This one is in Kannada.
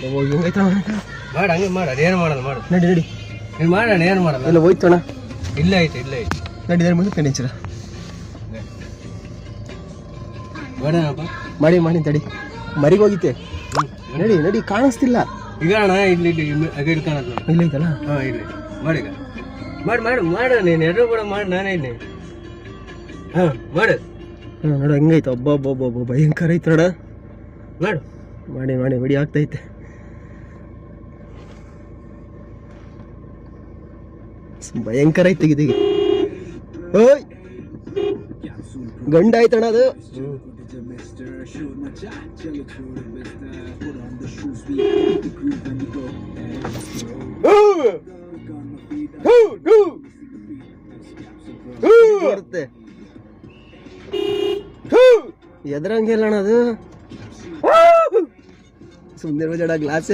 ಹೆಂಗೈತ ಮಾಡ ಹಂಗೆ ಮಾಡ ಏನು ಮಾಡೋದು ಮಾಡು. ನಡಿ ನಡಿ. ನೀನು ಮಾಡೋಣ ಏನು ಮಾಡೋಣ ಇಲ್ಲ ಹೋಯ್ತೋಣ ಇಲ್ಲ ಐತೆ ಇಲ್ಲ ಐತೆ. ನಡಿ ನಡಿ ಮುಂದೆ ನಡೀಚರ ಮಾಡೋಣಪ್ಪ ಮಾಡಿ ಮಾಡಿ ತಡಿ. ಮರಿಗೆ ಹೋಗಿತ್ತೆ ನಡಿ ನಡಿ ಕಾಣಿಸ್ತಿಲ್ಲ. ಈಗ ಅಣ್ಣ ಇಲ್ಲಿ ಇಲ್ಲಿ ಇಲ್ಲೈತಲ್ಲ ಆಗ ಇಲ್ಲ ಐತಲ್ಲ? ಹಾಂ ಇಲ್ಲಿ. ಮಾಡೀಗ ಮಾಡಿ ಮಾಡು ಮಾಡು ನೀನು ಎದುರು ಕೂಡ ಮಾಡಿ ನಾನೇ ಇಲ್ಲಿ. ಹಾಂ ಮಾಡು. ಹಾಂ ನೋಡು ಹೆಂಗೈತೆ. ಒಬ್ಬ ಒಬ್ಬ ಒಬ್ಬ ಒಬ್ಬ ಭಯಂಕರ ಐತೆ ನೋಡ. ಮಾಡು. ಮಾಡಿ ಮಾಡಿ ಬಿಡಿ ಆಗ್ತೈತೆ. ಭಯಂಕರ ಐತೆ ತೆಗಿ ಓಯ್ ಗಂಡ ಆಯ್ತಣ್ಣ ಅದು ಬರುತ್ತೆ ಎದ್ರಂಗಿಲ್ಲ ಅಣ್ಣ ಅದು ಸುಮ್ಮನೆ ಜಡ ಗ್ಲಾಸ್